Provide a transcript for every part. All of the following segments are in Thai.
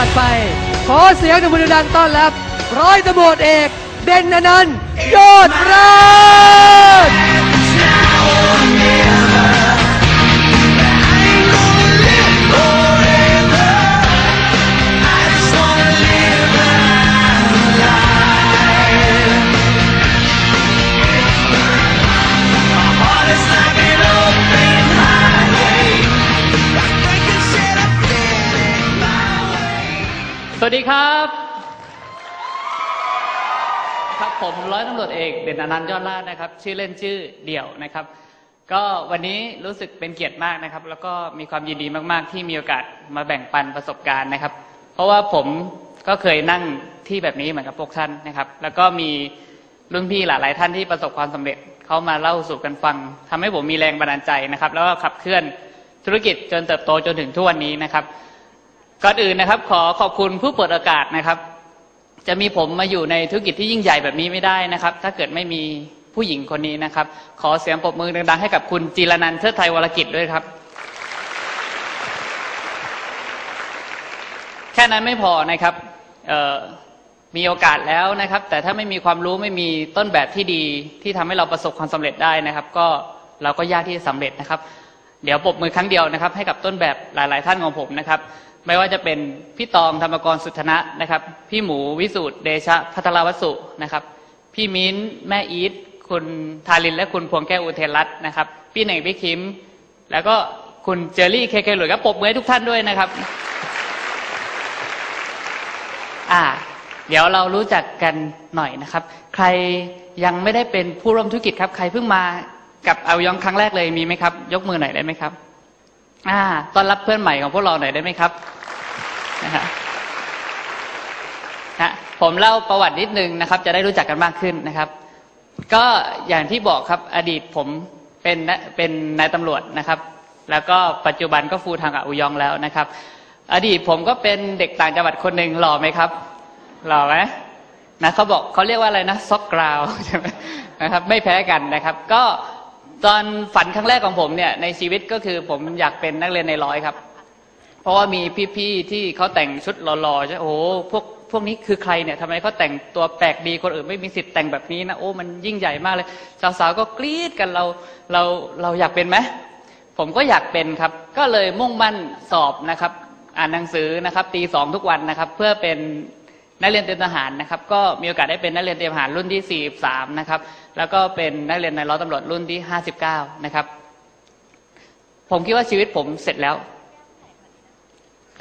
การลำดับถัดไป ขอเสียงตบมือดังต้อนรับ ร้อยตำรวจเอก เด่นนันยอดรัก วัสดีครับ ครับผมร้อยตำรวจเอกเด่นอนันต์ยอดลาดนะครับ ชื่อเล่นชื่อเดี่ยวนะครับ ก็วันนี้รู้สึกเป็นเกียรติมากนะครับ แล้วก็มีความยินดีมากๆ ที่มีโอกาสมาแบ่งปันประสบการณ์นะครับ เพราะว่าผมก็เคยนั่งที่แบบนี้เหมือนกับพวกท่านนะครับ แล้วก็มีรุ่นพี่หลายๆท่านที่ประสบความสำเร็จเขามาเล่าสู่กันฟังทำให้ผมมีแรงบันดาลใจนะครับ แล้วก็ขับเคลื่อนธุรกิจจนเติบโตจนถึงทุกวันนี้นะครับ ก่อนอื่นนะครับ ขอขอบคุณผู้เปิดโอกาสนะครับ จะมีผมมาอยู่ในธุรกิจที่ยิ่งใหญ่แบบนี้ไม่ได้นะครับ ถ้าเกิดไม่มีผู้หญิงคนนี้นะครับ ขอเสียงปรบมือดังๆให้กับคุณจิรนันท์เทิดไทยวรกิจด้วยครับ แค่นั้นไม่พอนะครับมีโอกาสแล้วนะครับ แต่ถ้าไม่มีความรู้ไม่มีต้นแบบที่ดีที่ทำให้เราประสบความสำเร็จได้นะครับ ก็เราก็ยากที่จะสำเร็จนะครับ เดี๋ยวปรบมือครั้งเดียวนะครับ ให้กับต้นแบบหลาย ๆ ท่านของผมนะครับ ไม่ว่าจะเป็นพี่ตองธรรมกรสุทธนะนะครับ พี่หมูวิสูตรเดชะพัทรวัสสุนะครับ พี่มิ้นแม่อีทคุณทารินและคุณพวงแก้วอุเทนรัตน์นะครับ พี่เหน่งพี่คิม แล้วก็คุณเจอรี่เคเคหลุยก็ปรบมือให้ทุกท่านด้วยนะครับ อ่า เดี๋ยวเรารู้จักกันหน่อยนะครับ ใครยังไม่ได้เป็นผู้ร่วมธุรกิจครับ ใครเพิ่งมา กับเอายองครั้งแรกเลยมีไหมครับ ยกมือหน่อยได้ไหมครับ อ่าต้อนรับเพื่อนใหม่ของพวกเราหน่อยได้ไหมครับนะฮะฮะผมเล่าประวัตินิดนึงนะครับ จะได้รู้จักกันมากขึ้นนะครับ ก็อย่างที่บอกครับอดีตผมเป็นเป็นนายตำรวจนะครับ แล้วก็ปัจจุบันก็ฟูทางกับอุยองแล้วนะครับ อดีตผมก็เป็นเด็กต่างจังหวัดคนหนึ่งหล่อไหมครับหล่อไหมนะเขาบอกเขาเรียกว่าอะไรนะซอกกราวใช่ไหมนะครับ ไม่แพ้กันนะครับ ก็ ตอนฝันครั้งแรกของผมเนี่ยในชีวิตก็คือผมอยากเป็นนักเรียนในร้อยครับ เพราะว่ามีพี่ๆที่เขาแต่งชุดหล่อๆใช่โอ้พวกพวกนี้คือใครเนี่ยทำไมเขาแต่งตัวแปลกดีคนอื่นไม่มีสิทธิ์แต่งแบบนี้นะโอ้มันยิ่งใหญ่มากเลย สาวๆก็กรี๊ดกันเราเราเราอยากเป็นไหมผมก็อยากเป็นครับ ก็เลยมุ่งมั่นสอบนะครับ อ่านหนังสือนะครับ ตีสองทุกวันนะครับ เพื่อเป็น นักเรียนเตรียมทหารนะครับ ก็มีโอกาสได้เป็นนักเรียนเตรียมทหารรุ่นที่ 43 นะครับ แล้วก็เป็นนักเรียนในร้อยตำรวจรุ่นที่ 59 นะครับ ผมคิดว่าชีวิตผมเสร็จแล้ว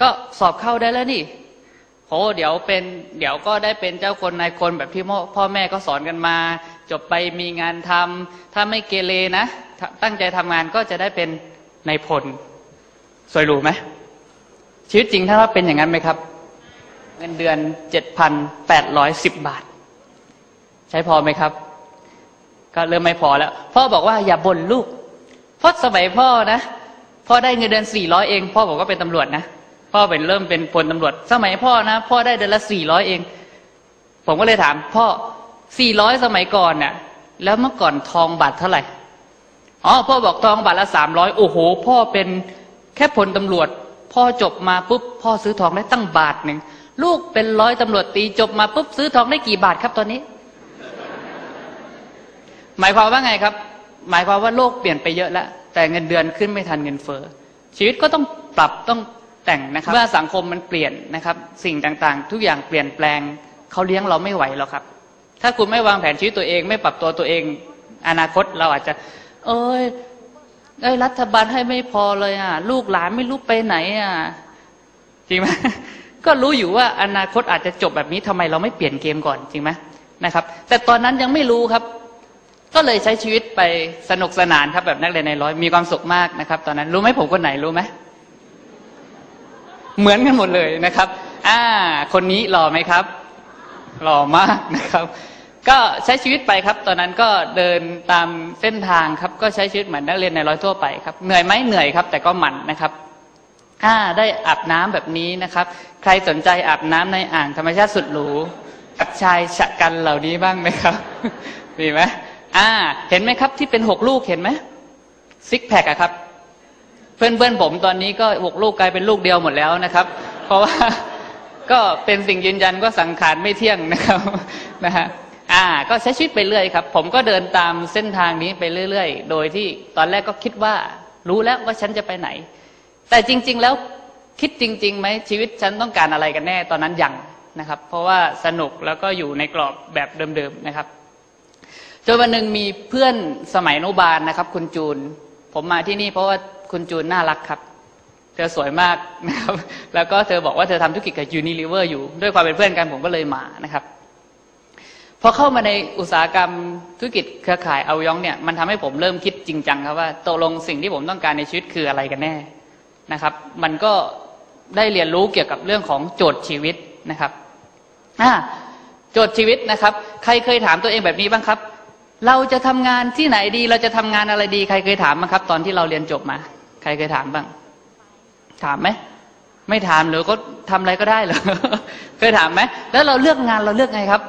ก็สอบเข้าได้แล้วนี่โหเดี๋ยวเป็น เดี๋ยวก็ได้เป็นเจ้าคนนายคนแบบที่พ่อแม่ก็สอนกันมา จบไปมีงานทำถ้าไม่เกเรนะ ตั้งใจทำงานก็จะได้เป็นนายพล สวยหรูไหมชีวิตจริงถ้าว่าเป็นอย่างนั้นไหมครับ เงินเดือนเจ็ดพันแปดร้อยสิบบาท ใช้พอไหมครับ ก็เริ่มไม่พอแล้ว พ่อบอกว่าอย่าบ่นลูก เพราะสมัยพ่อนะ พ่อได้เงินเดือนสี่ร้อยเอง พ่อบอกว่าเป็นตำรวจนะ พ่อเป็นเริ่มเป็นพลตำรวจ สมัยพ่อนะ พ่อได้เดือนละสี่ร้อยเอง ผมก็เลยถาม พ่อสี่ร้อยสมัยก่อนน่ะ แล้วเมื่อก่อนทองบาทเท่าไหร่ อ๋อ พ่อบอกทองบาทละสามร้อยโอ้โห พ่อเป็นแค่พลตำรวจพ่อจบมาปุ๊บพ่อซื้อทองได้ตั้งบาทหนึ่ง ลูกเป็นร้อยตำรวจตีจบมาปุ๊บซื้อทองได้กี่บาทครับตอนนี้ หมายความว่าไงครับ หมายความว่าโลกเปลี่ยนไปเยอะแล้วแต่เงินเดือนขึ้นไม่ทันเงินเฟ้อชีวิตก็ต้องปรับต้องแต่งนะครับเมื่อสังคมมันเปลี่ยนนะครับ สิ่งต่างๆ ทุกอย่างเปลี่ยนแปลงเขาเลี้ยงเราไม่ไหวหรอกครับ ถ้าคุณไม่วางแผนชีวิตตัวเอง ไม่ปรับตัวตัวเอง อนาคตเราอาจจะ เอ้ยเอ้ยรัฐบาลให้ไม่พอเลยอะ ลูกหลานไม่รู้ไปไหนอะ จริงไหม ก็รู้อยู่ว่าอนาคตอาจจะจบแบบนี้ทำไมเราไม่เปลี่ยนเกมก่อนจริงไหมนะครับ แต่ตอนนั้นยังไม่รู้ครับ ก็เลยใช้ชีวิตไปสนุกสนานครับแบบนักเรียนในร้อยมีความสุขมากนะครับ ตอนนั้นรู้ไหมผมคนไหนรู้ไหมเหมือนกันหมดเลยนะครับอ่าคนนี้หล่อไหมครับ หล่อมากนะครับ ก็ใช้ชีวิตไปครับ ตอนนั้นก็เดินตามเส้นทางครับ ก็ใช้ชีวิตเหมือนนักเรียนในร้อยทั่วไปครับเหนื่อยไหมเหนื่อยครับ แต่ก็หมั่นนะครับ อ่าได้อาบน้ำแบบนี้นะครับ ใครสนใจอาบน้ำในอ่างธรรมชาติสุดหรูกับชายชะกันเหล่านี้บ้างไหมครับ มีไหมอ่า เห็นไหมครับที่เป็นหกลูกเห็นไหมซิกแพคอะครับ เพื่อนเพื่อนผมตอนนี้ก็หกลูกกลายเป็นลูกเดียวหมดแล้วนะครับ เพราะว่าก็เป็นสิ่งยืนยันก็สังขารไม่เที่ยงนะครับนะฮะอ่า ก็ใช้ชีวิตไปเรื่อยครับ ผมก็เดินตามเส้นทางนี้ไปเรื่อย ๆ โดยที่ตอนแรกก็คิดว่า รู้แล้วว่าฉันจะไปไหน แต่จริง ๆ แล้วคิดจริงๆไหมชีวิตฉันต้องการอะไรกันแน่ตอนนั้นยังนะครับ เพราะว่าสนุกแล้วก็อยู่ในกรอบแบบเดิมๆนะครับจนวันหนึ่งมีเพื่อนสมัยนุบาลนะครับ คุณจูน ผมมาที่นี่เพราะว่าคุณจูนน่ารักครับ เธอสวยมากนะครับ แล้วก็เธอบอกว่าเธอทำธุรกิจกับยูนิลิเวอร์อยู่ ด้วยความเป็นเพื่อนกันผมก็เลยมานะครับพอเข้ามาในอุตสาหกรรมธุรกิจเครือข่ายเอายองเนี่ยมันทำให้ผมเริ่มคิดจริงจังครับว่าตกลงสิ่งที่ผมต้องการในชีวิตคืออะไรกันแน่ นะครับ มันก็ได้เรียนรู้เกี่ยวกับเรื่องของโจทย์ชีวิตนะครับโจทย์ชีวิตนะครับ ใครเคยถามตัวเองแบบนี้บ้างครับ เราจะทำงานที่ไหนดี เราจะทำงานอะไรดี ใครเคยถามบ้างครับ ตอนที่เราเรียนจบมา ใครเคยถามบ้าง ถามไหมไม่ถามหรือก็ทำอะไรก็ได้เหรอเคยถามไหมแล้วเราเลือกงานเราเลือกไงครับ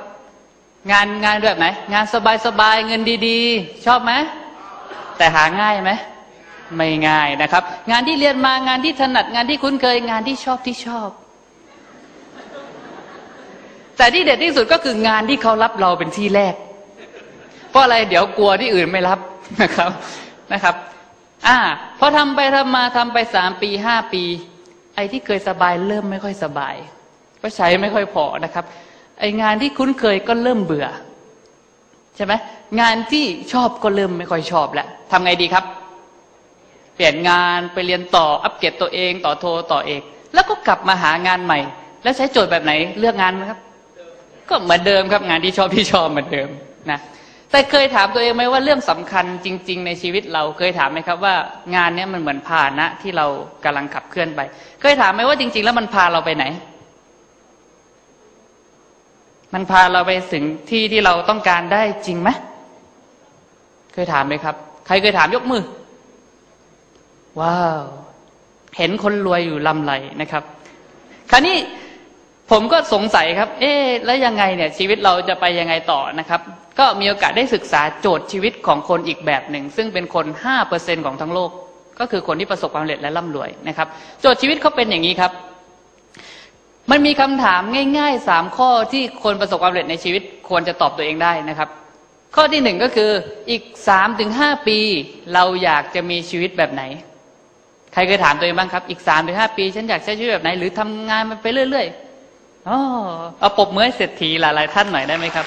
งานงานแบบไหน งานสบายสบายเงินดี ๆ ชอบไหมแต่หาง่ายไหม ไม่ง่ายนะครับ งานที่เรียนมางานที่ถนัดงานที่คุ้นเคย งานที่ชอบที่ชอบ แต่ที่เด็ดที่สุดก็คืองานที่เขารับเราเป็นที่แรก เพราะอะไรเดี๋ยวกลัวที่อื่นไม่รับนะครับนะครับ อ่าพอทำไปทำมาทำไปสามปีห้าปี ไอ้ที่เคยสบายเริ่มไม่ค่อยสบาย ก็ใช้ไม่ค่อยพอนะครับ ไอ้งานที่คุ้นเคยก็เริ่มเบื่อ ใช่ไหมงานที่ชอบก็เริ่มไม่ค่อยชอบแล้วทำไงดีครับ ปลี่ยนงานไปเรียนต่ออัปเกรดตัวเองต่อโทต่อเอกแล้วก็กลับมาหางานใหม่ แล้วใช้โจทย์แบบไหนเลือกงานครับ ก็เหมือนเดิมครับงานที่ชอบที่ชอบเหมือนเดิมนะแต่เคยถามตัวเองไหมว่าเรื่องสำคัญจริง ๆ ในชีวิตเราเคยถามไหมครับว่า งานนี้มันเหมือนพาหนะที่เรากำลังขับเคลื่อนไป เคยถามไหมว่าจริง ๆ แล้วมันพาเราไปไหน มันพาเราไปถึงที่ที่เราต้องการได้จริงไหมเคยถามไหมครับ ใครเคยถามยกมือ ว้าว เห็นคนรวยอยู่ลำไรนะครับ คราวนี้ผมก็สงสัยครับ เอ๊ะแล้วยังไงเนี่ย ชีวิตเราจะไปยังไงต่อนะครับ ก็มีโอกาสได้ศึกษาโจทย์ชีวิตของคนอีกแบบหนึ่ง ซึ่งเป็นคนห้าเปอร์เซ็นของทั้งโลก ก็คือคนที่ประสบความสำเร็จและร่ำรวยนะครับ โจทย์ชีวิตเขาเป็นอย่างนี้ครับ มันมีคำถามง่ายๆสามข้อที่คนประสบความสำเร็จในชีวิตควรจะตอบตัวเองได้นะครับ ข้อที่หนึ่งก็คืออีกสามถึงห้าปี เราอยากจะมีชีวิตแบบไหน ใครเคยถามตัวเองบ้างครับ อีกสามถึงห้าปีฉันอยากใช้ชีวิตแบบไหน หรือทำงานมันไปเรื่อยๆอ๋อเอาปบมือให้เศรษฐีหลายๆท่านหน่อยได้ไหมครับ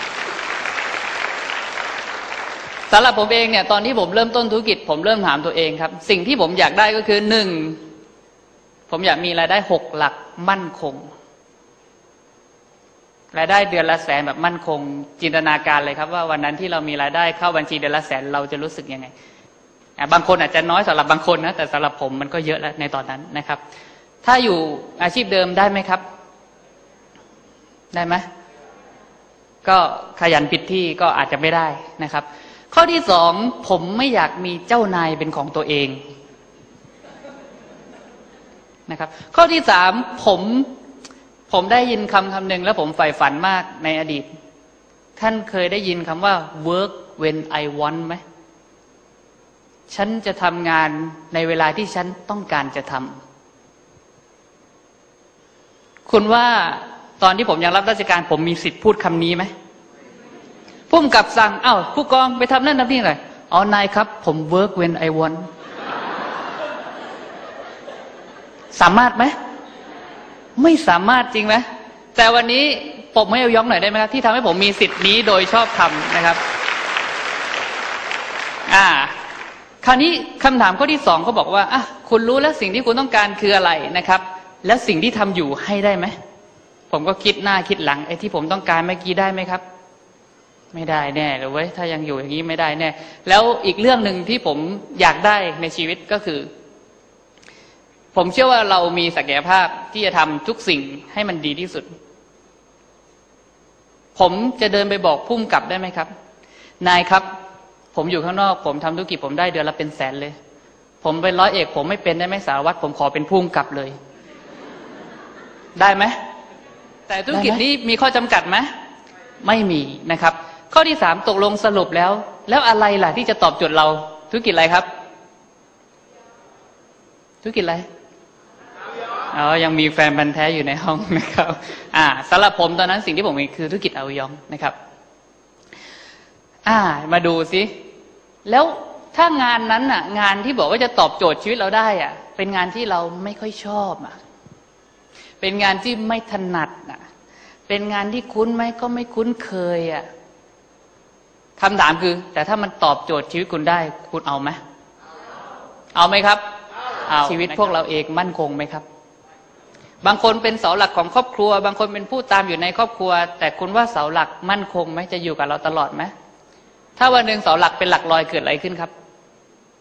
สำหรับผมเองเนี่ยตอนที่ผมเริ่มต้นธุรกิจ ผมเริ่มถามตัวเองครับ สิ่งที่ผมอยากได้ก็คือหนึ่งผมอยากมีรายได้หกหลักมั่นคง รายได้เดือนละแสนแบบมั่นคง จินตนาการเลยครับ ว่าวันนั้นที่เรามีรายได้เข้าบัญชีเดือนละแสนเราจะรู้สึกยังไง บางคนอาจจะน้อยสำหรับบางคนนะแต่สำหรับผมมันก็เยอะแล้วในตอนนั้นนะครับ ถ้าอยู่อาชีพเดิมได้ไหมครับ ได้ไหมก็ขยันผิดที่ก็อาจจะไม่ได้นะครับ ข้อที่สองผมไม่อยากมีเจ้านายเป็นของตัวเองนะครับ ข้อที่สามผมผมได้ยินคำคำหนึ่งแล้วผมใฝ่ฝันมากในอดีต ท่านเคยได้ยินคำว่า work when I want ไหม ฉันจะทำงานในเวลาที่ฉันต้องการจะทำคุณว่าตอนที่ผมยังรับราชการ ผมมีสิทธิ์พูดคำนี้ไหมพุ่มกับสั่งเอ้าผู้กองไปทำนั่นทำนี่หน่อยอ๋อนายครับ ผม work when I want สามารถไหม ไม่สามารถจริงไหม แต่วันนี้ปมให้เอาย้องหน่อยได้ไหมครับ ที่ทำให้ผมมีสิทธิ์นี้โดยชอบทำนะครับ อ่า คราวนี้คำถามข้อที่สองเขาบอกว่าอะคุณรู้แล้วสิ่งที่คุณต้องการคืออะไรนะครับ แล้วสิ่งที่ทำอยู่ให้ได้ไหมผมก็คิดหน้าคิดหลังไอ้ที่ผมต้องการเมื่อกี้ได้ไหมครับ ไม่ได้แน่เลยเว้ยถ้ายังอยู่อย่างนี้ไม่ได้แน่แล้วอีกเรื่องหนึ่งที่ผมอยากได้ในชีวิตก็คือ ผมเชื่อว่าเรามีศักยภาพที่จะทำทุกสิ่งให้มันดีที่สุด ผมจะเดินไปบอกพุ่มกลับได้ไหมครับ นายครับ ผมอยู่ข้างนอกผมทำธุรกิจผมได้เดือนละเป็นแสนเลย ผมเป็นร้อยเอก ผมไม่เป็นได้ไหมสารวัตรผมขอเป็นพุ่มกลับเลย ได้ไหมแต่ธุรกิจนี้มีข้อจำกัดไหมไม่มีนะครับ ข้อที่สามตกลงสรุปแล้ว แล้วอะไรล่ะที่จะตอบโจทย์เรา ธุรกิจอะไรครับ ธุรกิจอะไรอ๋อยังมีแฟนบันธุ์แท้อยู่ในห้องนะครับ อ่าสำหรับผมตอนนั้นสิ่งที่ผมมีคือธุรกิจอาวยองนะครับ อ่า มาดูสิ แล้วถ้างานนั้นน่ะ งานที่บอกว่าจะตอบโจทย์ชีวิตเราได้อะ เป็นงานที่เราไม่ค่อยชอบอะ เป็นงานที่ไม่ถนัดอะ เป็นงานที่คุ้นไหมก็ไม่คุ้นเคยอะคำถามคือ แต่ถ้ามันตอบโจทย์ชีวิตคุณได้ คุณเอาไหมเอาไหมครับเอาชีวิตพวกเราเองมั่นคงไหมครับ บางคนเป็นเสาหลักของครอบครัว บางคนเป็นผู้ตามอยู่ในครอบครัว แต่คุณว่าเสาหลักมั่นคงไหมจะอยู่กับเราตลอดไหม ถ้าวันหนึ่งเสาหลักเป็นหลักลอยเกิดอะไรขึ้นครับ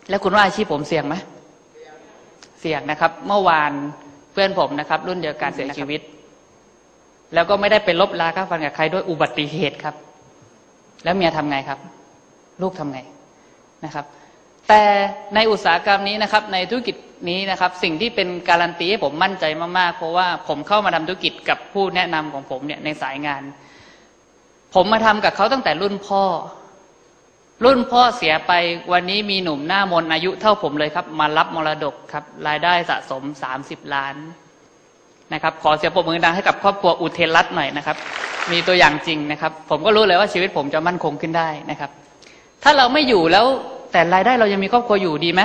แล้วคุณว่าอาชีพผมเสี่ยงไหมเสี่ยงนะครับ เมื่อวานเพื่อนผมนะครับ รุ่นเดียวกันเสียชีวิต แล้วก็ไม่ได้ไปลบลาค่าฟันกับใครด้วยอุบัติเหตุครับ แล้วเมียทำไงครับ ลูกทำไงนะครับ แต่ในอุตสาหกรรมนี้นะครับ ในธุรกิจนี้นะครับ สิ่งที่เป็นการันตีให้ผมมั่นใจมากๆ เพราะว่าผมเข้ามาทำธุรกิจกับผู้แนะนำของผมเนี่ยในสายงาน ผมมาทำกับเขาตั้งแต่รุ่นพ่อ รุ่นพ่อเสียไปวันนี้มีหนุ่มหน้ามนอายุเท่าผมเลยครับ มารับมรดกครับ รายได้สะสมสามสิบล้านนะครับขอเสียปรบมือดังให้กับครอบครัวอุเทนรัตน์หน่อยนะครับ มีตัวอย่างจริงนะครับ ผมก็รู้เลยว่าชีวิตผมจะมั่นคงขึ้นได้นะครับ ถ้าเราไม่อยู่แล้วแต่รายได้เรายังมีครอบครัวอยู่ดีไหม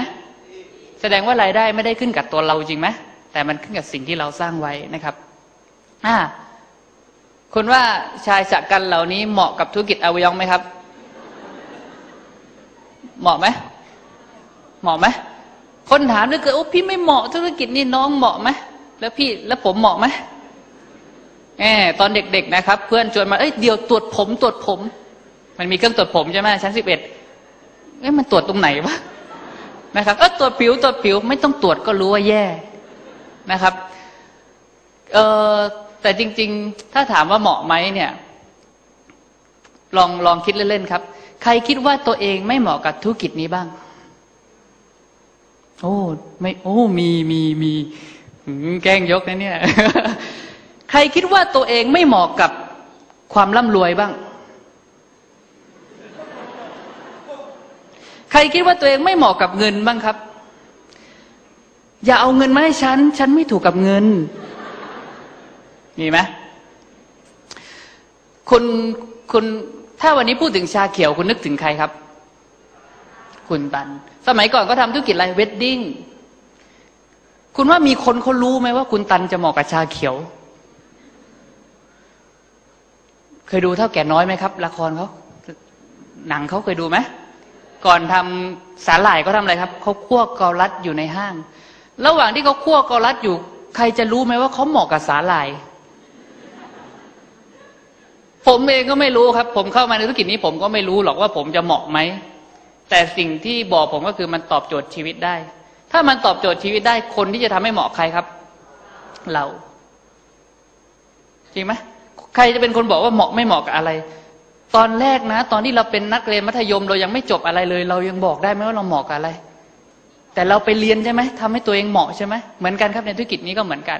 แสดงว่ารายได้ไม่ได้ขึ้นกับตัวเราจริงไหมแต่มันขึ้นกับสิ่งที่เราสร้างไว้นะครับอ่าคุณว่าชายจักกันเหล่านี้เหมาะกับธุรกิจอวยองไหมครับ เหมาะไหมเหมาะไหมคนถามเลยเกิดโอ้พี่ไม่เหมาะธุรกิจนี่น้องเหมาะไหมแล้วพี่แล้วผมเหมาะไหมแหมตอนเด็กๆนะครับ เพื่อนชวนมาเอ้ยเดี๋ยวตรวจผมตรวจผม มันมีเครื่องตรวจผมใช่ไหมชั้นสิบเอ็ดเอ้ยมันตรวจตรงไหนวะนะครับเออตรวจผิวตรวจผิว ไม่ต้องตรวจก็รู้ว่าแย่นะครับเออแต่จริง ๆ ถ้าถามว่าเหมาะไหมเนี่ย ลองลองคิดเล่นๆครับ ใครคิดว่าตัวเองไม่เหมาะกับธุรกิจนี้บ้าง โอ้ ไม่โอ้ มีมีมีแกล้งยกนะเนี่ย ใครคิดว่าตัวเองไม่เหมาะกับความร่ำรวยบ้าง ใครคิดว่าตัวเองไม่เหมาะกับเงินบ้างครับ อย่าเอาเงินมาให้ฉัน ฉันไม่ถูกกับเงิน มีไหมคุณคุณ ถ้าวันนี้พูดถึงชาเขียวคุณนึกถึงใครครับ คุณตัน สมัยก่อนก็ทำธุรกิจอะไรเวดดิ้งคุณว่ามีคนเขารู้ไหมว่า คุณตันจะเหมาะกับชาเขียว เคยดูเท่าแก่น้อยไหมครับ ละครเขาหนังเขาเคยดูไหมก่อนทำสาหร่ายเขาทำอะไรครับเขาคั่วเกาลัดอยู่ในห้าง ระหว่างที่เขาคั่วเกาลัดอยู่ ใครจะรู้ไหมว่าเขาเหมาะกับสาหร่าย ผมเองก็ไม่รู้ครับ ผมเข้ามาในธุรกิจนี้ผมก็ไม่รู้หรอกว่าผมจะเหมาะไหม แต่สิ่งที่บอกผมก็คือมันตอบโจทย์ชีวิตได้ ถ้ามันตอบโจทย์ชีวิตได้คนที่จะทำให้เหมาะใครครับ เรา จริงไหมใครจะเป็นคนบอกว่าเหมาะไม่เหมาะกับอะไร ตอนแรกนะ ตอนที่เราเป็นนักเรียนมัธยมเรายังไม่จบอะไรเลย เรายังบอกได้ไหมว่าเราเหมาะกับอะไร แต่เราไปเรียนใช่ไหมทำให้ตัวเองเหมาะใช่ไหมเหมือนกันครับในธุรกิจนี้ก็เหมือนกัน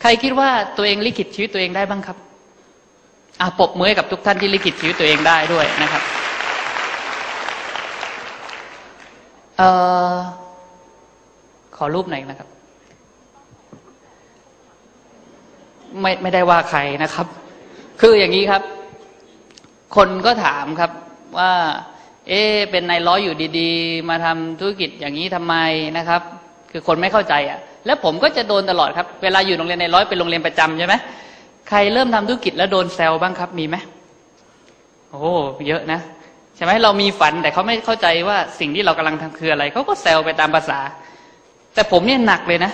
ใครคิดว่าตัวเองลิขิตชีวิตตัวเองได้บ้างครับ อะปบมือให้กับทุกท่านที่ลิขิตชีวิตตัวเองได้ด้วยนะครับเอ่อขอรูปหน่อยนะครับ ไม่ไม่ได้ว่าใครนะครับ คืออย่างนี้ครับ คนก็ถามครับว่า เอ๊เป็นนายร้อยอยู่ดีๆ มาทำธุรกิจอย่างนี้ทำไมนะครับ คือคนไม่เข้าใจอะ แล้วผมก็จะโดนตลอดครับ เวลาอยู่โรงเรียนนายร้อยเป็นโรงเรียนประจำใช่ไหม ใครเริ่มทำธุรกิจแล้วโดนแซวบ้างครับมีไหมโอ้เยอะนะใช่ไหมเรามีฝันแต่เขาไม่เข้าใจว่าสิ่งที่เรากำลังทำคืออะไรเขาก็แซวไปตามภาษา แต่ผมเนี่ยหนักเลยนะ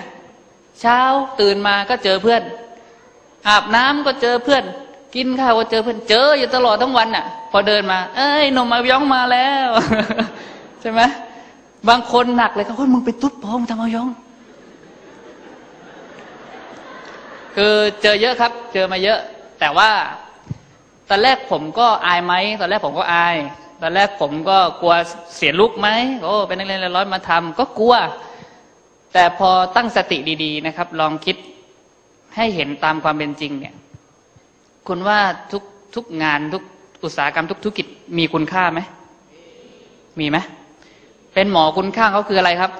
เช้าตื่นมาก็เจอเพื่อน อาบน้ำก็เจอเพื่อน กินข้าวก็เจอเพื่อนเจออยู่ตลอดทั้งวันน่ะ พอเดินมา เอ้ยนมมาย้องมาแล้ว ใช่ไหมบางคนหนักเลยเขาคนมึงไปตุ๊ดพอมึงทำมาย้อง คือเจอเยอะครับ เจอมาเยอะ แต่ว่าตอนแรกผมก็อายไหมตอนแรกผมก็อาย ตอนแรกผมก็กลัวเสียลุกไหมโอ้เป็นนักเรียนร้อยมาทำก็กลัว แต่พอตั้งสติดี ๆ นะครับ ลองคิดให้เห็นตามความเป็นจริง เนี่ย คุณว่าทุกทุกงานทุกอุตสาหกรรมทุกธุรกิจมีคุณค่าไหมมีไหมเป็นหมอคุณค่าเขาคืออะไรครับ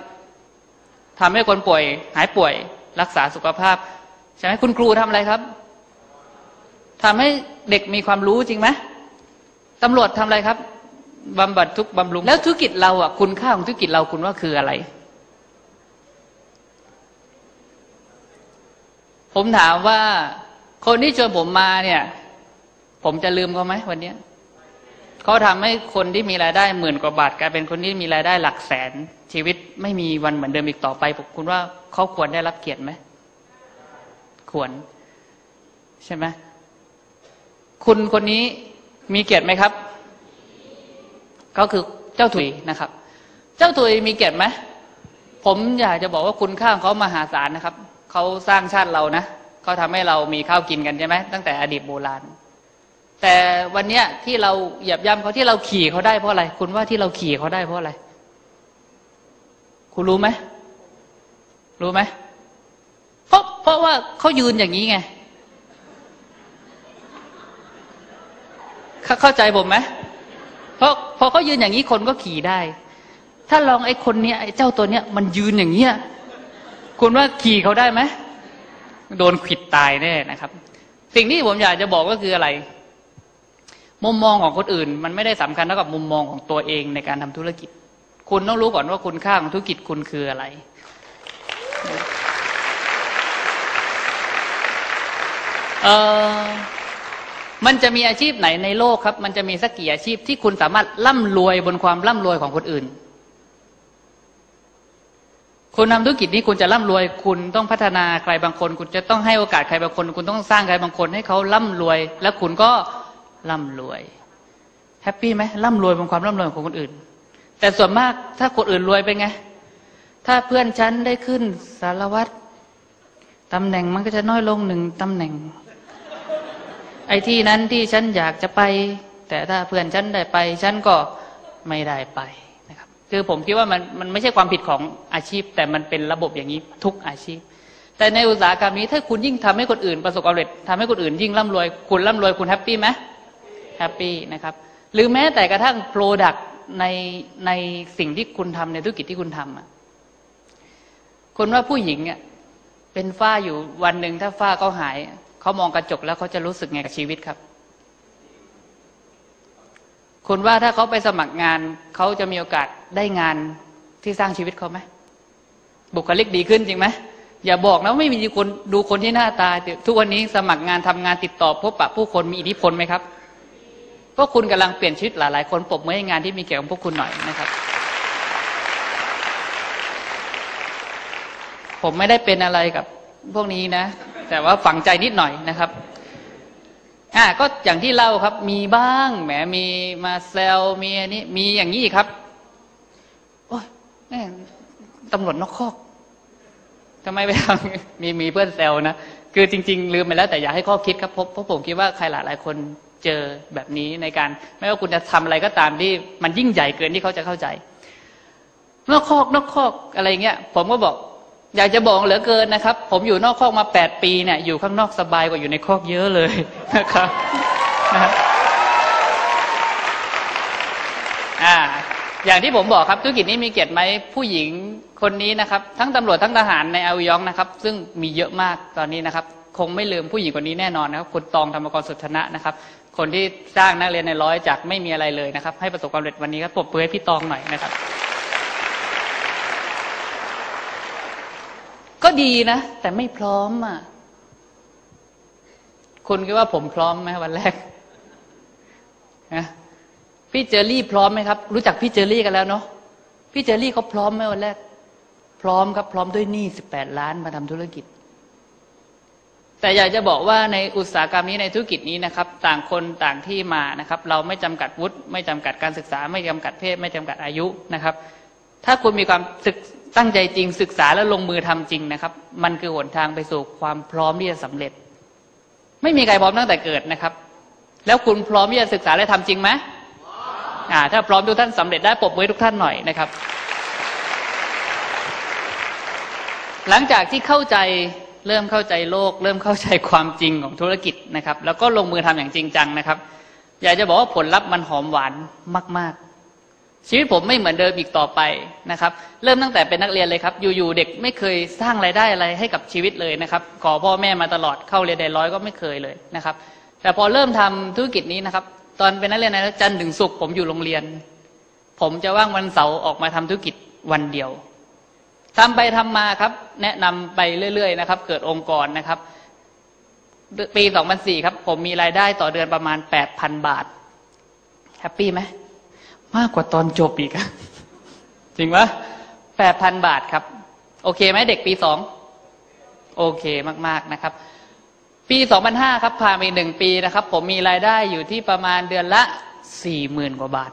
ทำให้คนป่วย หายป่วย รักษาสุขภาพ ใช่ไหมคุณครูทำอะไรครับทำให้เด็กมีความรู้จริงไหมตำรวจทำอะไรครับบำบัดทุกข์บำรุง แล้วธุรกิจเราอะคุณค่าของธุรกิจเราคุณว่าคืออะไร ผมถามว่า คนที่ชวนผมมาเนี่ย ผมจะลืมเขาไหมวันเนี้ยเขาทำให้คนที่มีรายได้หมื่นกว่าบาทกลายเป็นคนที่มีรายได้หลักแสนชีวิตไม่มีวันเหมือนเดิมอีกต่อไปผมคุณว่าเขาควรได้รับเกียรติไหม ควร ใช่ไหมคุณคนนี้มีเกียรติไหมครับ ก็คือเจ้าถุยนะครับ เจ้าถุยมีเกียรติไหมผมอยากจะบอกว่าคุณค่าของเขามหาศาลนะครับเขาสร้างชาติเรานะเขาทำให้เรามีข้าวกินกันใช่ไหมตั้งแต่อดีตโบราณ แต่วันเนี้ยที่เราเหยียบย่ำเขาที่เราขี่เขาได้เพราะอะไร คุณว่าที่เราขี่เขาได้เพราะอะไร คุณรู้ไหมรู้ไหม ราะเพราะว่าเขายืนอย่างนี้ไงเข้าเข้าใจผมไหมเพราะพอเขายืนอย่างนี้คนก็ขี่ได้ ถ้าลองไอ้คนเนี้ยไอ้เจ้าตัวเนี้ยมันยืนอย่างเงี้ยคุณว่าขี่เขาได้ไหมโดนขิดตายแน่นะครับ สิ่งที่ผมอยากจะบอกก็คืออะไร มุมมองของคนอื่น มันไม่ได้สำคัญเท่ากับมุมมองของตัวเองในการทำธุรกิจ คุณต้องรู้ก่อนว่าคุณค่าของธุรกิจคุณคืออะไร เออมันจะมีอาชีพไหนในโลกครับ มันจะมีสักกี่อาชีพที่คุณสามารถร่ำรวยบนความร่ำรวยของคนอื่น คุณทำธุรกิจนี้คุณจะร่ำรวย คุณต้องพัฒนาใครบางคน คุณจะต้องให้โอกาสใครบางคน คุณต้องสร้างใครบางคน ให้เขาร่ำรวย แล้วคุณก็ร่ำรวยแฮปปี้ไหมร่ำรวยบนความร่ำรวยของคนอื่น แต่ส่วนมากถ้าคนอื่นรวยเป็นไง ถ้าเพื่อนฉันได้ขึ้นสารวัตรตำแหน่งมันก็จะน้อยลงหนึ่งตำแหน่ง ไอ้ที่นั้นที่ฉันอยากจะไป แต่ถ้าเพื่อนฉันได้ไป ฉันก็ไม่ได้ไปนะครับ คือผมคิดว่ามันมันไม่ใช่ความผิดของอาชีพ แต่มันเป็นระบบอย่างนี้ทุกอาชีพ แต่ในอุตสาหกรรมนี้ถ้าคุณยิ่งทำให้คนอื่นประสบความสำเร็จทำให้คนอื่นยิ่งร่ำรวย คุณร่ำรวยคุณแฮปปี้ไหมแฮปปี้นะครับ หรือแม้แต่กระทั่งโปรดักต์ในในสิ่งที่คุณทำในธุรกิจที่คุณทำอะคุณว่าผู้หญิงอะเป็นฝ้าอยู่วันหนึ่งถ้าฝ้าเขาหาย เขามองกระจกแล้วเขาจะรู้สึกไงกับชีวิตครับ คุณว่าถ้าเขาไปสมัครงานเขาจะมีโอกาสได้งานที่สร้างชีวิตเขาไหมบุคลิกดีขึ้นจริงไหมอย่าบอกนะว่าไม่มีคนดูคนที่หน้าตา ทุกวันนี้สมัครงานทำงานติดต่อพบปะผู้คนมีอิทธิพลไหมครับพวกคุณกำลังเปลี่ยนชีวิตหลายๆ คนปรบมือให้งานที่มีเกี่ยวกับพวกคุณหน่อยนะครับ ผมไม่ได้เป็นอะไรกับพวกนี้นะ แต่ว่าฝังใจนิดหน่อยนะครับอ่าก็อย่างที่เล่าครับ มีบ้างแหมมีมาแซลมีอันนี้มีอย่างนี้อีกครับโอ้ยแม่งตำรวจนอกคอกทำไมไปทำมีมีเพื่อนแซวนะคือจริง ๆ ลืมไปแล้วแต่อยากให้ข้อคิดครับเพราะผมคิดว่าใครหลายหลายคนเจอแบบนี้ในการ ไม่ว่าคุณจะทำอะไรก็ตามที่มันยิ่งใหญ่เกินที่เขาจะเข้าใจนอกคอกนอกคอกอะไรเงี้ย ผมก็บอก อยากจะบอกเหลือเกินนะครับ ผมอยู่นอกคอกมาแปดปีเนี่ยอยู่ข้างนอกสบายกว่าอยู่ในคอกเยอะเลยนะครับนะอ่าอย่างที่ผมบอกครับธุรกิจนี้มีเกียรติไหมผู้หญิงคนนี้นะครับ ทั้งตำรวจทั้งทหารในอาวยองนะครับ ซึ่งมีเยอะมากตอนนี้นะครับ คงไม่ลืมผู้หญิงคนนี้แน่นอนนะครับคุณตองธรรมกรสุทธนะนะครับ คนที่สร้างนักเรียนในร้อยจากไม่มีอะไรเลยนะครับ ให้ประสบความสำเร็จวันนี้ครับปรบมือให้พี่ตองหน่อยนะครับ ก็ดีนะ แต่ไม่พร้อมอะ คุณคิดว่าผมพร้อมไหมวันแรกนะพี่เจอรี่พร้อมไหมครับ รู้จักพี่เจอรี่กันแล้วเนาะพี่เจอรี่เขาพร้อมไหมวันแรก พร้อมครับ พร้อมด้วยหนี้สิบแปดล้านมาทำธุรกิจ แต่อยากจะบอกว่าในอุตสาหกรรมนี้ในธุรกิจนี้นะครับ ต่างคนต่างที่มานะครับ เราไม่จำกัดวุฒิไม่จำกัดการศึกษา ไม่จำกัดเพศ ไม่จำกัดอายุนะครับ ถ้าคุณมีความศึก ตั้งใจจริงศึกษาแล้วลงมือทำจริงนะครับ มันคือหนทางไปสู่ความพร้อมที่จะสำเร็จ ไม่มีใครพร้อมตั้งแต่เกิดนะครับ แล้วคุณพร้อมที่จะศึกษาและทำจริงไหมอ่า ถ้าพร้อมทุกท่านสำเร็จได้ปรบมือทุกท่านหน่อยนะครับ หลังจากที่เข้าใจเริ่มเข้าใจโลก เริ่มเข้าใจความจริงของธุรกิจนะครับ แล้วก็ลงมือทำอย่างจริงจังนะครับ อยากจะบอกว่าผลลัพธ์มันหอมหวานมาก ๆ ชีวิตผมไม่เหมือนเดิมอีกต่อไปนะครับ เริ่มตั้งแต่เป็นนักเรียนเลยครับ อยู่ๆเด็กไม่เคยสร้างรายได้อะไรให้กับชีวิตเลยนะครับ ขอพ่อแม่มาตลอดเข้าเรียนได้ร้อยก็ไม่เคยเลยนะครับ แต่พอเริ่มทำธุรกิจนี้นะครับ ตอนเป็นนักเรียนนะจันถึงศุกร์ผมอยู่โรงเรียน ผมจะว่างวันเสาร์ออกมาทำธุรกิจวันเดียวทำไปทำมาครับ แนะนำไปเรื่อย ๆ นะครับ เกิดองค์กรนะครับ ปี 2004 ครับ ผมมีรายได้ต่อเดือนประมาณ 8,000 บาทแฮปปี้ไหม มากกว่าตอนจบอีกอะจริงปะ8,000บาทครับ โอเคไหมเด็กปีสองโอเคมาก ๆนะครับ ปี2005ครับผ่านไปหนึ่งปีนะครับ ผมมีรายได้อยู่ที่ประมาณเดือนละ40,000กว่าบาท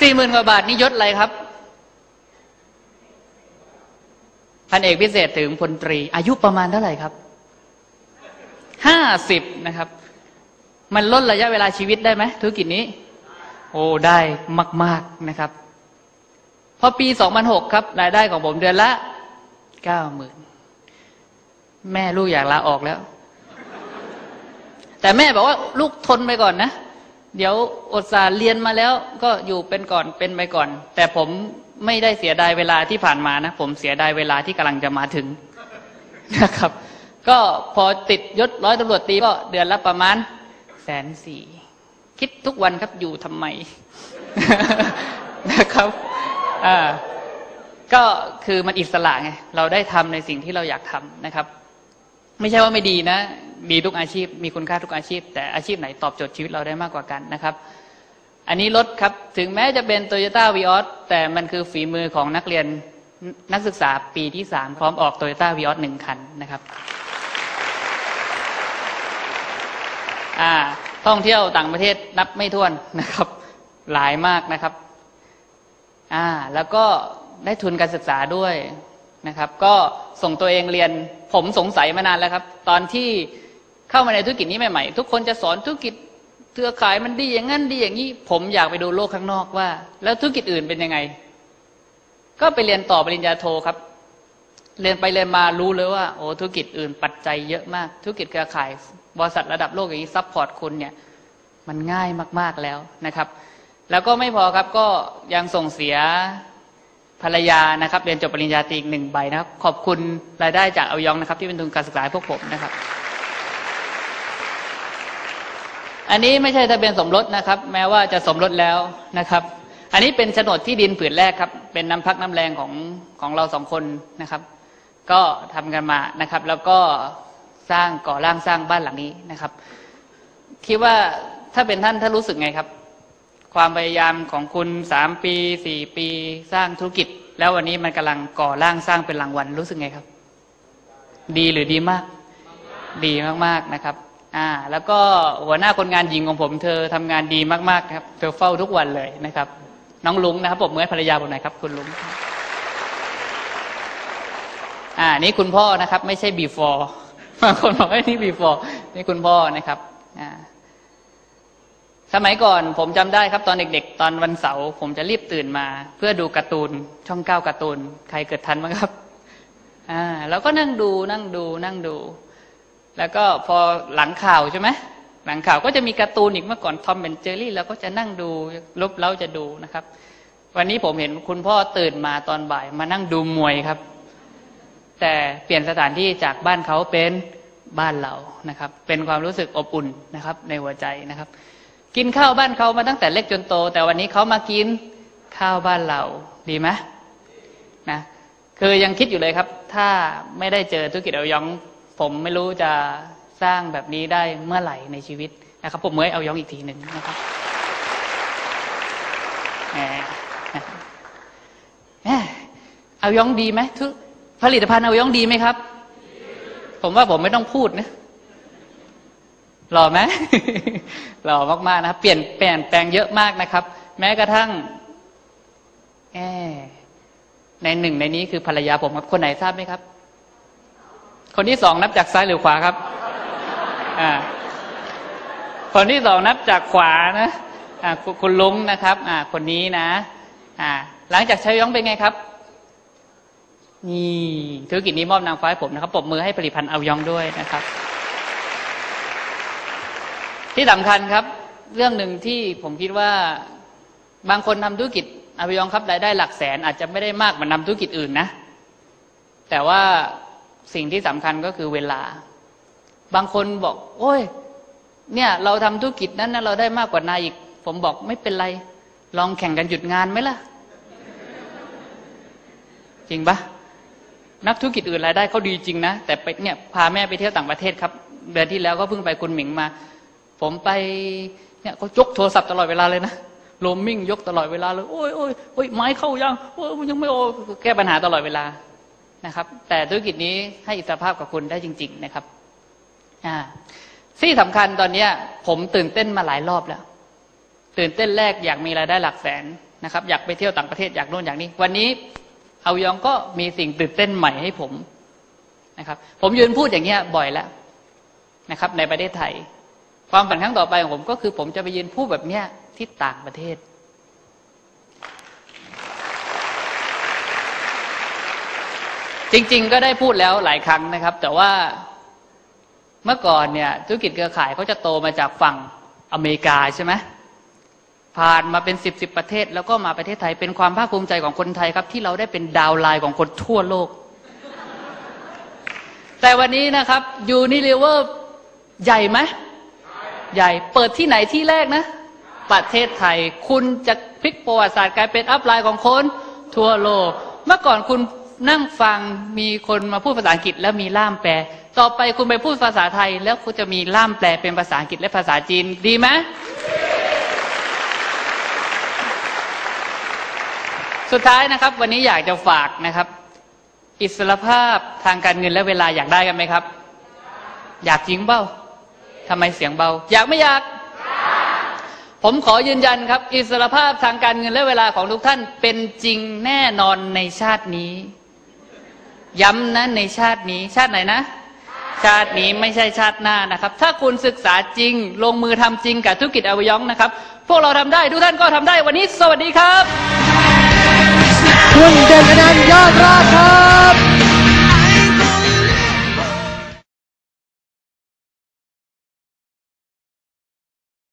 40,000กว่าบาทนี่ยศอะไรครับพันเอกพิเศษถึงพลตรี อายุประมาณเท่าไหร่ครับห้าสิบนะครับ มันลดระยะเวลาชีวิตได้ไหมธุรกิจนี้ โอ้ได้มาก ๆนะครับ พอปี2006ครับ รายได้ของผมเดือนละ90,000แม่ลูกอยากลาออกแล้ว แต่แม่บอกว่าลูกทนไปก่อนนะ เดี๋ยวอดสาเรียนมาแล้ว ก็อยู่เป็นก่อนเป็นไปก่อน แต่ผมไม่ได้เสียดายเวลาที่ผ่านมานะ ผมเสียดายเวลาที่กำลังจะมาถึงนะครับ ก็พอติดยศร้อยตำรวจตีก็เดือนละประมาณ แสนสี่คิดทุกวันครับอยู่ทำไมนะครับอ่าก็คือมันอิสระไงเราได้ทำในสิ่งที่เราอยากทำนะครับ ไม่ใช่ว่าไม่ดีนะดีทุกอาชีพ มีคุณค่าทุกอาชีพ แต่อาชีพไหนตอบโจทย์ชีวิตเราได้มากกว่ากันนะครับ อันนี้รถครับถึงแม้จะเป็น t o y ยต้าวีออสแต่มันคือฝีมือของนักเรียนนักศึกษาปีที่สามพร้อมออก t o y ยต้าวีออสหนึ่งคันนะครับ อ่าท่องเที่ยวต่างประเทศนับไม่ถ้วนนะครับ หลายมากนะครับอ่าแล้วก็ได้ทุนการศึกษาด้วยนะครับ ก็ส่งตัวเองเรียนผมสงสัยมานานแล้วครับ ตอนที่เข้ามาในธุรกิจนี้ใหม่ๆ ทุกคนจะสอนธุรกิจเครือข่ายมันดีอย่างนั้นดีอย่างนี้ ผมอยากไปดูโลกข้างนอกว่า แล้วธุรกิจอื่นเป็นยังไง ก็ไปเรียนต่อปริญญาโทครับ เรียนไปเรียนมารู้เลยว่า โอ้ธุรกิจอื่นปัจจัยเยอะมาก ธุรกิจเครือข่าย บริษัทระดับโลกอย่างนี้ซัพพอร์ตคุณเนี่ยมันง่ายมาก ๆแล้วนะครับ แล้วก็ไม่พอครับก็ยังส่งเสียภรรยานะครับเรียนจบปริญญาตรีอีกหนึ่งใบนะครับ ขอบคุณรายได้จากเอายองนะครับ ที่เป็นทุนการศึกษาพวกผมนะครับ อันนี้ไม่ใช่ทะเบียนสมรสนะครับ แม้ว่าจะสมรสแล้วนะครับ อันนี้เป็นโฉนดที่ดินผืนแรกครับ เป็นน้ำพักน้ำแรงของของเราสองคนนะครับ ก็ทำกันมานะครับ แล้วก็ สร้างก่อร่างสร้างบ้านหลังนี้นะครับ คิดว่าถ้าเป็นท่านถ้ารู้สึกไงครับ ความพยายามของคุณสามปีสี่ปีสร้างธุรกิจ แล้ววันนี้มันกำลังก่อร่างสร้างเป็นรางวัลรู้สึกไงครับ ดีหรือดีมาก ดีมากๆนะครับอ่าแล้วก็หัวหน้าคนงานหญิงของผมเธอทำงานดีมากๆครับ เธอเฝ้าทุกวันเลยนะครับ น้องลุงนะครับผมเมื่อภรรยาผมหน่อยครับ คุณลุงอ่านี่คุณพ่อนะครับ ไม่ใช่ before บางคนบอกว่านี่ before นี่คุณพ่อนะครับอ่าสมัยก่อนผมจำได้ครับตอนเด็กๆ ตอนวันเสาร์ผมจะรีบตื่นมา เพื่อดูการ์ตูนช่องเก้าการ์ตูน ใครเกิดทันบ้างครับอ่าแล้วก็นั่งดูนั่งดูนั่งดู แล้วก็พอหลังข่าวใช่ไหมหลังข่าวก็จะมีการ์ตูนอีกเมื่อก่อนทอมแอนเจอรี่เราก็จะนั่งดูลบเล้าจะดูนะครับ วันนี้ผมเห็นคุณพ่อตื่นมาตอนบ่ายมานั่งดูมวยครับ แต่เปลี่ยนสถานที่จากบ้านเขาเป็นบ้านเรานะครับ เป็นความรู้สึกอบอุ่นนะครับในหัวใจนะครับ กินข้าวบ้านเขามาตั้งแต่เล็กจนโต แต่วันนี้เขามากินข้าวบ้านเราดีไหมนะคือยังคิดอยู่เลยครับ ถ้าไม่ได้เจอธุรกิจเอายอง ผมไม่รู้จะสร้างแบบนี้ได้เมื่อไหร่ในชีวิตนะครับผมเมื่อเอายองอีกทีหนึ่งนะครับเอายองดีไหมทุก ผลิตภัณฑ์เอายองดีไหมครับ ผมว่าผมไม่ต้องพูดนะหล่อไหมหล่อมากๆนะครับ เปลี่ยนเปลี่ยนแปลงเยอะมากนะครับ แม้กระทั่งแอในหนึ่งในนี้คือภรรยาผมครับ คนไหนทราบไหมครับ คนที่สองนับจากซ้ายหรือขวาครับ อ่า คนที่สองนับจากขวานะ อ่า คุณคุณลุงนะครับ อ่า คนนี้นะ อ่า หลังจากใช้ย้องเป็นไงครับ นี่ธุรกิจนี้มอบนางฟ้าให้ผมนะครับปรบมือให้ผลิตภัณฑ์เอายองด้วยนะครับ ที่สำคัญครับ เรื่องหนึ่งที่ผมคิดว่าบางคนทำธุรกิจอายองครับรายได้หลักแสนอาจจะไม่ได้มากเหมือนทำธุรกิจอื่นนะ แต่ว่าสิ่งที่สำคัญก็คือเวลา บางคนบอก โอ้ย เนี่ย เราทำธุรกิจนั้นนะเราได้มากกว่านายอีก ผมบอกไม่เป็นไร ลองแข่งกันหยุดงานไหมล่ะ จริงปะ นักธุรกิจอื่นรายได้เขาดีจริงนะ แต่ไปเนี่ยพาแม่ไปเที่ยวต่างประเทศครับเดือนที่แล้วก็เพิ่งไปคุณหมิงมา ผมไปเนี่ยเขายกโทรศัพท์ตลอดเวลาเลยนะโรมมิ่งยกตลอดเวลาเลย โอ้ยโอ้ยโอ้ยไม้เข้ายังโอ้ยยังไม่โอ้แก้ปัญหาตลอดเวลานะครับ แต่ธุรกิจนี้ให้อิสรภาพกับคุณได้จริง ๆ นะครับอ่าที่สำคัญตอนเนี้ย ผมตื่นเต้นมาหลายรอบแล้ว ตื่นเต้นแรกอยากมีรายได้หลักแสนนะครับ อยากไปเที่ยวต่างประเทศอยากโน่นอยากนี้ วันนี้ เอายองก็มีสิ่งตื่นเต้นใหม่ให้ผมนะครับ ผมยืนพูดอย่างเงี้ยบ่อยแล้วนะครับ ในประเทศไทย ความฝันครั้งต่อไปของผมก็คือ ผมจะไปยืนพูดแบบเนี้ยที่ต่างประเทศ จริง ๆ ก็ได้พูดแล้วหลายครั้งนะครับ แต่ว่าเมื่อก่อนเนี่ย ธุรกิจเครือข่ายเขาจะโตมาจากฝั่งอเมริกาใช่ไหม ผ่านมาเป็นสิบสิบประเทศ แล้วก็มาประเทศไทยเป็นความภาคภูมิใจของคนไทยครับ ที่เราได้เป็นดาวไลน์ของคนทั่วโลก แต่วันนี้นะครับยูนิเลเวอร์ใหญ่ไหมใหญ่เปิดที่ไหนที่แรกนะ ประเทศไทย คุณจะพลิกประวัติศาสตร์กลายเป็นอัพไลน์ของคนทั่วโลก เมื่อก่อนคุณนั่งฟังมีคนมาพูดภาษาอังกฤษแล้วมีล่ามแปล ต่อไปคุณไปพูดภาษาไทย แล้วคุณจะมีล่ามแปลเป็นภาษาอังกฤษและภาษาจีนดีไหม สุดท้ายนะครับ วันนี้อยากจะฝากนะครับ อิสรภาพทางการเงินและเวลาอยากได้กันไหมครับ อยากจริงเปล่าทำไมเสียงเบา อยากไม่อยาก ผมขอยืนยันครับ อิสรภาพทางการเงินและเวลาของทุกท่านเป็นจริงแน่นอนในชาตินี้ ย้ำนะในชาตินี้ ชาติไหนนะ ชาตินี้ไม่ใช่ชาติหน้านะครับ ถ้าคุณศึกษาจริง ลงมือทำจริงกับธุรกิจอวยองนะครับ พวกเราทำได้ ทุกท่านก็ทำได้วันนี้ สวัสดีครับ คุณเด่นอนันต์ยอดราชครับ